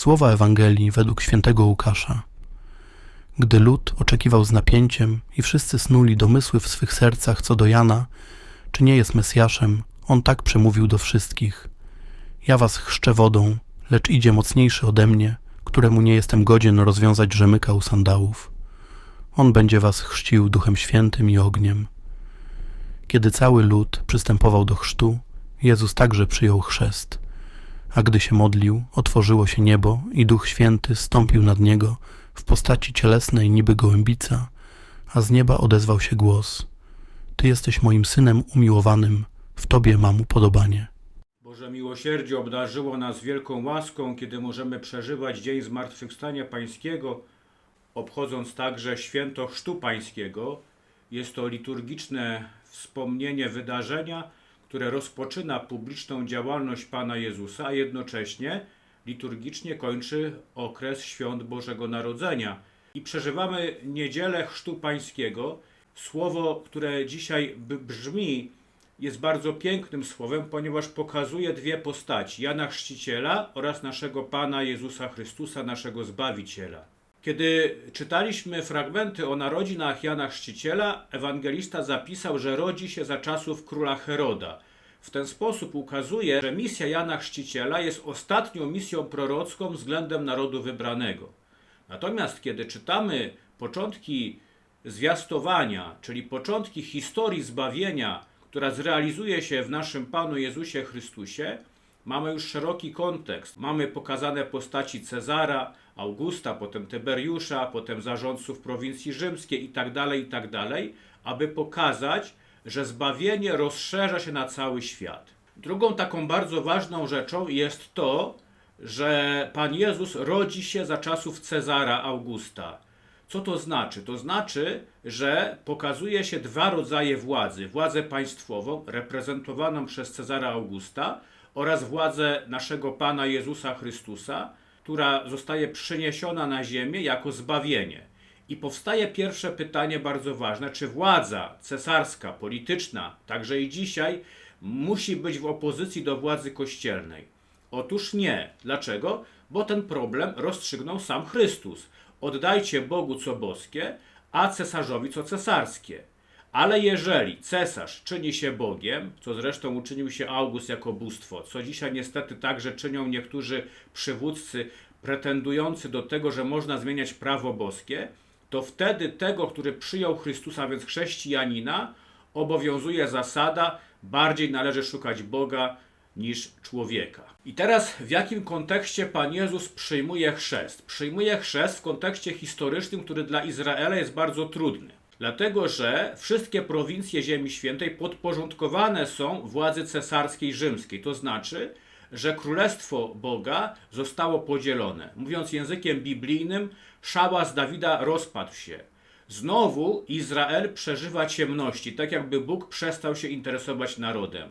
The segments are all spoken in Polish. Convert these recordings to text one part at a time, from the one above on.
Słowa Ewangelii według świętego Łukasza. Gdy lud oczekiwał z napięciem i wszyscy snuli domysły w swych sercach co do Jana, czy nie jest Mesjaszem, on tak przemówił do wszystkich. Ja was chrzczę wodą, lecz idzie mocniejszy ode mnie, któremu nie jestem godzien rozwiązać rzemyka u sandałów. On będzie was chrzcił Duchem Świętym i ogniem. Kiedy cały lud przystępował do chrztu, Jezus także przyjął chrzest. A gdy się modlił, otworzyło się niebo i Duch Święty stąpił nad niego w postaci cielesnej niby gołębica, a z nieba odezwał się głos: Ty jesteś moim synem umiłowanym, w Tobie mam upodobanie. Boże miłosierdzie obdarzyło nas wielką łaską, kiedy możemy przeżywać Dzień Zmartwychwstania Pańskiego, obchodząc także święto Chrztu Pańskiego. Jest to liturgiczne wspomnienie wydarzenia, które rozpoczyna publiczną działalność Pana Jezusa, a jednocześnie liturgicznie kończy okres świąt Bożego Narodzenia. I przeżywamy niedzielę Chrztu Pańskiego. Słowo, które dzisiaj brzmi, jest bardzo pięknym słowem, ponieważ pokazuje dwie postaci: Jana Chrzciciela oraz naszego Pana Jezusa Chrystusa, naszego Zbawiciela. Kiedy czytaliśmy fragmenty o narodzinach Jana Chrzciciela, ewangelista zapisał, że rodzi się za czasów króla Heroda. W ten sposób ukazuje, że misja Jana Chrzciciela jest ostatnią misją prorocką względem narodu wybranego. Natomiast kiedy czytamy początki zwiastowania, czyli początki historii zbawienia, która zrealizuje się w naszym Panu Jezusie Chrystusie, mamy już szeroki kontekst. Mamy pokazane postaci Cezara, Augusta, potem Tyberiusza, potem zarządców prowincji rzymskiej itd., itd., aby pokazać, że zbawienie rozszerza się na cały świat. Drugą taką bardzo ważną rzeczą jest to, że Pan Jezus rodzi się za czasów Cezara Augusta. Co to znaczy? To znaczy, że pokazuje się dwa rodzaje władzy: władzę państwową, reprezentowaną przez Cezara Augusta, oraz władzę naszego Pana Jezusa Chrystusa, która zostaje przyniesiona na ziemię jako zbawienie. I powstaje pierwsze pytanie bardzo ważne: czy władza cesarska, polityczna, także i dzisiaj, musi być w opozycji do władzy kościelnej? Otóż nie. Dlaczego? Bo ten problem rozstrzygnął sam Chrystus. Oddajcie Bogu co boskie, a cesarzowi co cesarskie. Ale jeżeli cesarz czyni się Bogiem, co zresztą uczynił się August jako bóstwo, co dzisiaj niestety także czynią niektórzy przywódcy pretendujący do tego, że można zmieniać prawo boskie, to wtedy tego, który przyjął Chrystusa, więc chrześcijanina, obowiązuje zasada, bardziej należy szukać Boga niż człowieka. I teraz w jakim kontekście Pan Jezus przyjmuje chrzest? Przyjmuje chrzest w kontekście historycznym, który dla Izraela jest bardzo trudny. Dlatego, że wszystkie prowincje Ziemi Świętej podporządkowane są władzy cesarskiej rzymskiej. To znaczy, że królestwo Boga zostało podzielone. Mówiąc językiem biblijnym, szałas Dawida rozpadł się. Znowu Izrael przeżywa ciemności, tak jakby Bóg przestał się interesować narodem.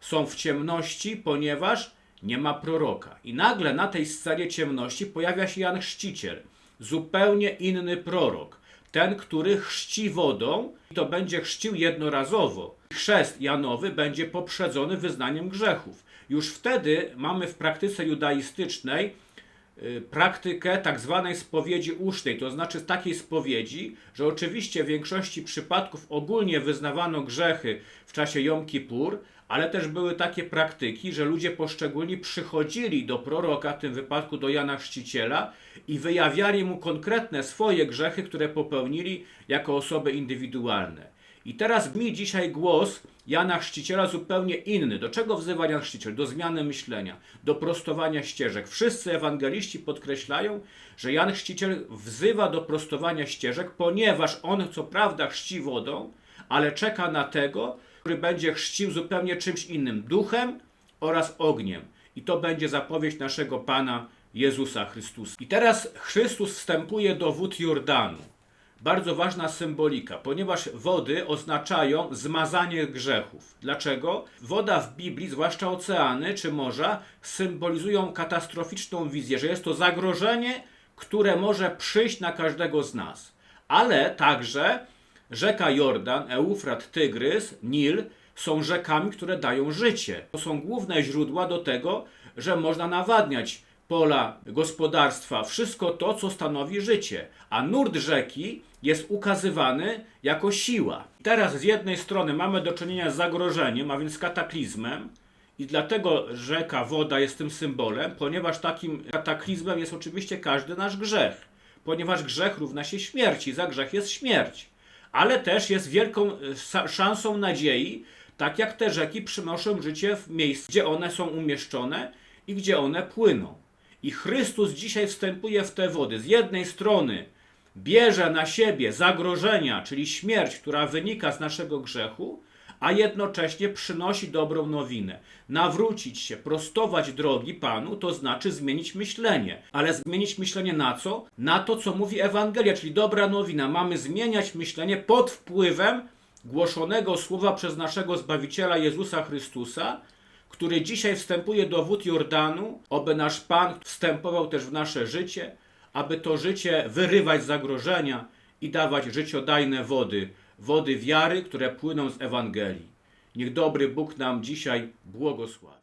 Są w ciemności, ponieważ nie ma proroka. I nagle na tej scenie ciemności pojawia się Jan Chrzciciel, zupełnie inny prorok. Ten, który chrzci wodą, i to będzie chrzcił jednorazowo. Chrzest Janowy będzie poprzedzony wyznaniem grzechów. Już wtedy mamy w praktyce judaistycznej y, praktykę tak zwanej spowiedzi usznej, to znaczy takiej spowiedzi, że oczywiście w większości przypadków ogólnie wyznawano grzechy w czasie Jom Kippur, ale też były takie praktyki, że ludzie poszczególni przychodzili do proroka, w tym wypadku do Jana Chrzciciela i wyjawiali mu konkretne swoje grzechy, które popełnili jako osoby indywidualne. I teraz mi dzisiaj głos Jana Chrzciciela zupełnie inny. Do czego wzywa Jan Chrzciciel? Do zmiany myślenia, do prostowania ścieżek. Wszyscy ewangeliści podkreślają, że Jan Chrzciciel wzywa do prostowania ścieżek, ponieważ on co prawda chrzci wodą, ale czeka na tego, który będzie chrzcił zupełnie czymś innym duchem oraz ogniem. I to będzie zapowiedź naszego Pana Jezusa Chrystusa. I teraz Chrystus wstępuje do wód Jordanu. Bardzo ważna symbolika, ponieważ wody oznaczają zmazanie grzechów. Dlaczego? Woda w Biblii, zwłaszcza oceany czy morza, symbolizują katastroficzną wizję, że jest to zagrożenie, które może przyjść na każdego z nas. Ale także Rzeka Jordan, Eufrat, Tygrys, Nil są rzekami, które dają życie. To są główne źródła do tego, że można nawadniać pola gospodarstwa, wszystko to, co stanowi życie. A nurt rzeki jest ukazywany jako siła. Teraz z jednej strony mamy do czynienia z zagrożeniem, a więc kataklizmem, i dlatego rzeka, woda jest tym symbolem, ponieważ takim kataklizmem jest oczywiście każdy nasz grzech. Ponieważ grzech równa się śmierci, za grzech jest śmierć. Ale też jest wielką e, szansą nadziei, tak jak te rzeki przynoszą życie w miejscu, gdzie one są umieszczone i gdzie one płyną. I Chrystus dzisiaj wstępuje w te wody. Z jednej strony bierze na siebie zagrożenia, czyli śmierć, która wynika z naszego grzechu, a jednocześnie przynosi dobrą nowinę. Nawrócić się, prostować drogi Panu, to znaczy zmienić myślenie. Ale zmienić myślenie na co? Na to, co mówi Ewangelia, czyli dobra nowina. Mamy zmieniać myślenie pod wpływem głoszonego słowa przez naszego Zbawiciela Jezusa Chrystusa, który dzisiaj wstępuje do wód Jordanu, oby nasz Pan wstępował też w nasze życie, aby to życie wyrywać z zagrożenia i dawać życiodajne wody, wody wiary, które płyną z Ewangelii. Niech dobry Bóg nam dzisiaj błogosławi.